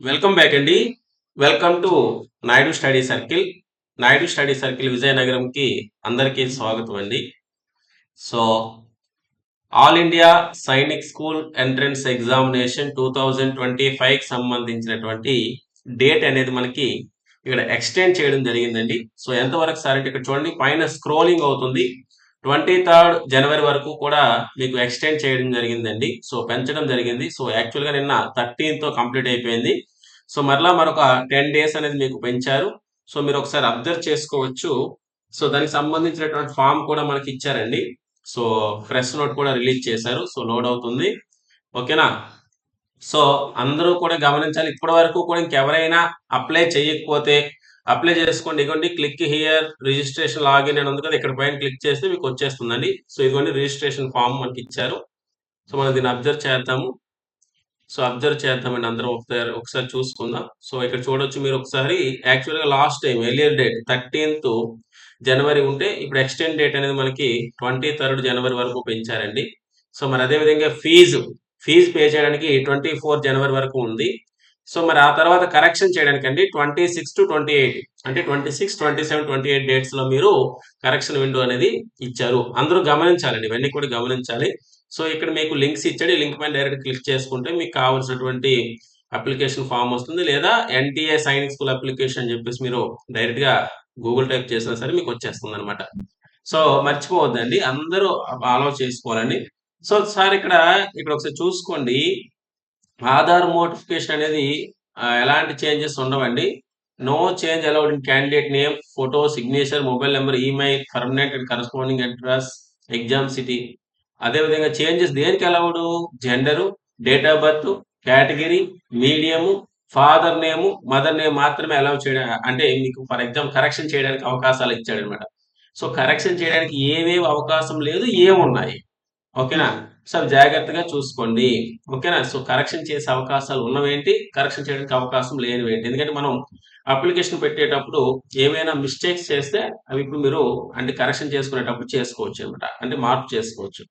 Welcome back అండి welcome to Naidu study circle Naidu study circle విజయనగరంకి అందరికీ స్వాగతం అండి so all India Sainik school entrance examination two thousand twenty ఫైవ్కి సంబంధించినటువంటి date అనేది మనకి ఇక్కడ ఎక్స్టెండ్ చేయడం జరిగిందండి. సో ఎంతవరకు సార్ అంటే ఇక్కడ చూడండి పైన స్క్రోలింగ్ అవుతుంది. ట్వంటీ థర్డ్ జనవరి వరకు కూడా మీకు ఎక్స్టెండ్ చేయడం జరిగిందండి. సో పెంచడం జరిగింది. సో యాక్చువల్గా నిన్న థర్టీన్తో కంప్లీట్ అయిపోయింది. సో మరలా మరొక టెన్ డేస్ అనేది మీకు పెంచారు. సో మీరు ఒకసారి అబ్జర్వ్ చేసుకోవచ్చు. సో దానికి సంబంధించినటువంటి ఫామ్ కూడా మనకి ఇచ్చారండి. సో ఫ్రెష్ నోట్ కూడా రిలీజ్ చేశారు. సో లోడ్ అవుతుంది ఓకేనా? సో అందరూ కూడా గమనించాలి. ఇప్పటి వరకు కూడా ఇంకెవరైనా అప్లై చేయకపోతే అప్లై చేసుకోండి. ఇదిగోండి క్లిక్ హియర్ రిజిస్ట్రేషన్ లాగిన్ అని ఉంది కదా ఇక్కడ పైన క్లిక్ చేస్తే మీకు వచ్చేస్తుందండి. సో ఇదిగోండి రిజిస్ట్రేషన్ ఫామ్ మనకి ఇచ్చారు. సో మనం దీన్ని అబ్జర్వ్ చేద్దాము. సో అబ్జర్వ్ చేద్దామండి అందరం ఒకసారి ఒకసారి చూసుకుందాం. సో ఇక్కడ చూడొచ్చు మీరు ఒకసారి యాక్చువల్గా last time earlier date thirteenth జనవరి ఉంటే ఇప్పుడు ఎక్స్టెండ్ డేట్ అనేది మనకి ట్వంటీ థర్డ్ జనవరి వరకు పెంచారండి. సో మరి అదేవిధంగా ఫీజు ఫీజు పే చేయడానికి ట్వంటీ ఫోర్ జనవరి వరకు ఉంది. సో మరి ఆ తర్వాత కరెక్షన్ చేయడానికి twenty six to twenty eight అంటే twenty six twenty seven twenty eight డేట్స్లో మీరు కరెక్షన్ విండో అనేది ఇచ్చారు. అందరూ గమనించాలండి ఇవన్నీ కూడా గమనించాలి. సో ఇక్కడ మీకు లింక్స్ ఇచ్చాడు. ఈ లింక్ పైన డైరెక్ట్ క్లిక్ చేసుకుంటే మీకు కావాల్సినటువంటి అప్లికేషన్ ఫామ్ వస్తుంది. లేదా ఎన్టీఏ సైనిక్ స్కూల్ అప్లికేషన్ అని చెప్పేసి మీరు డైరెక్ట్గా గూగుల్ టైప్ చేసినా సరే మీకు వచ్చేస్తుంది అనమాట సో మర్చిపోవద్దండి. అందరూ ఆలో చేసుకోవాలండి సో సార్ ఇక్కడ ఇక్కడ ఒకసారి చూసుకోండి. ఆధార్ మోటిఫికేషన్ అనేది ఎలాంటి చేంజెస్ ఉండవండి. No change allowed in candidate name photo signature mobile number email permanent and corresponding address exam city. అదేవిధంగా చేంజెస్ దేనికి allowed? Gender date of birth category medium father name mother name మాత్రమే అలౌ చేయడం అంటే మీకు for example correction చేయడానికి అవకాశాలు ఇచ్చాడు అనమాట సో కరెక్షన్ చేయడానికి ఏవేవి అవకాశం లేదు ఏమున్నాయి? ఓకేనా? సో జాగ్రత్తగా చూసుకోండి. ఓకేనా? సో కరెక్షన్ చేసే అవకాశాలు ఉన్నవేంటి? కరెక్షన్ చేయడానికి అవకాశం లేనివేంటి? ఎందుకంటే మనం అప్లికేషన్ పెట్టేటప్పుడు ఏమైనా మిస్టేక్స్ చేస్తే అవి ఇప్పుడు మీరు అంటే కరెక్షన్ చేసుకునేటప్పుడు చేసుకోవచ్చు అనమాట. అంటే మార్పు చేసుకోవచ్చు.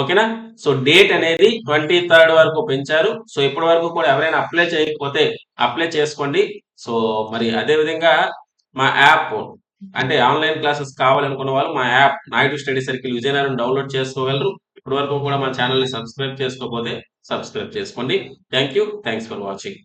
ఓకేనా? సో డేట్ అనేది ట్వంటీ థర్డ్ వరకు పెంచారు. సో ఇప్పటి వరకు కూడా ఎవరైనా అప్లై చేయకపోతే అప్లై చేసుకోండి. సో మరి అదే విధంగా మా యాప్ అంటే ఆన్లైన్ క్లాసెస్ కావాలనుకున్న వాళ్ళు మా app Naidu study circle Vizianagaram download చేసుకోగలరు. ఇప్పటి వరకు కూడా మా ఛానల్ని సబ్స్క్రైబ్ చేసుకోకపోతే సబ్స్క్రైబ్ చేసుకోండి. Thank you thanks for watching.